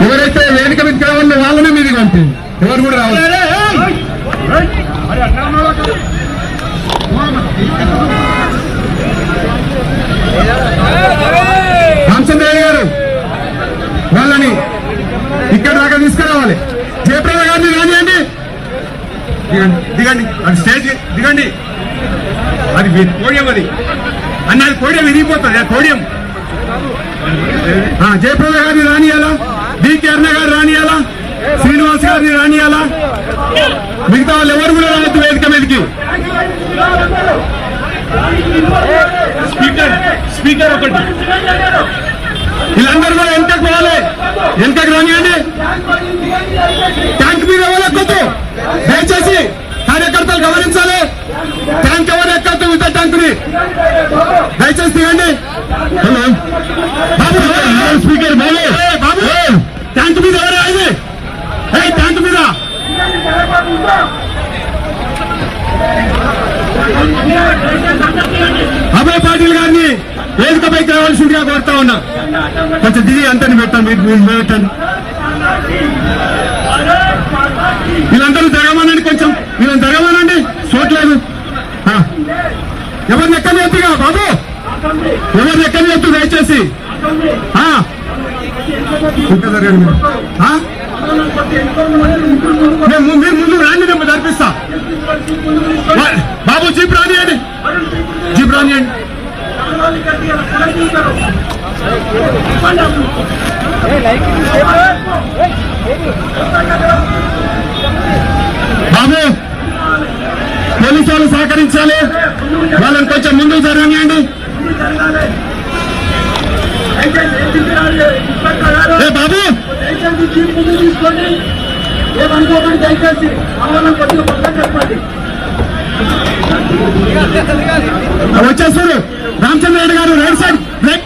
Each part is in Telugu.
ఎవరైతే వేదిక మీద కావాలని వాళ్ళనే మీది పంపి. ఎవరు కూడా రావాలి. రామచంద్రయ్య గారు వాళ్ళని ఇక్కడ దాకా తీసుకురావాలి. జయప్రద గారిని రానియండి. దిగండి దిగండి. అది స్టేజ్ దిగండి. అది వి- అన్నది కోడియం అన్న అది పోడియం విరిగిపోతుంది ఆ కోడియం. జయప్రద గారిని రానియాలా? డికే అన్న గారు రానియాలా? శ్రీనివాస్ గారిని రానియాలా? మిగతా వాళ్ళు ఎవరు కూడా రావద్దు వేదిక మీదకి. స్పీకర్ స్పీకర్ ఒకటి. వీళ్ళందరూ కూడా వెనకకు పోవాలి. వెనకకు రానియండి ట్యాంక్ మీద ఎవరు ఎక్కొద్దు దయచేసి కార్యకర్తలు గమనించాలి ట్యాంక్ ఎవరు ఎక్కద్దు విత్ ట్యాంక్ని దయచేసి తీయండి హలో బాబు స్పీకర్ బాబు ఏ, బాబు ట్యాంక్ మీద ఎవరు ఇది ఏ ట్యాంక్ మీద అభయ్ పాటిల్ గారిని వేదికపైకి రావాల్సిందిగా కోరుతా ఉన్నా. కొంచెం దిగి అంతని పెట్టండి మీరు వీళ్ళందరూ జరగమనండి కొంచెం వీళ్ళని జరగమనండి. చూడలేదు ఆ. ఎవరిని ఎక్కని ఎత్తుగా బాబు? ఎవరిని ఎక్కని ఎత్తు దయచేసి? మీరు. ఆ? మేము మీరు ముందు రాండి నేను జరిపిస్తా. బాబు జీప్ రానియండి. జీప్ రానియండి. బాబు పోలీసు వాళ్ళు సహకరించాలి. వాళ్ళని కొంచెం ముందుకు జరగనియండి. ఏ బాబు! ఏమనుకోకండి దయచేసి ఆహ్వానం కొద్దిగా పక్కన చెప్పండి వచ్చేస్తారు రామచంద్ర రెడ్డి గారు right side break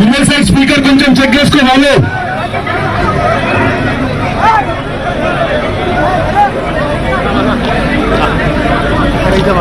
Vijayasai speaker కొంచెం చెక్ చేసుకో వాళ్ళు. ఇక్కడ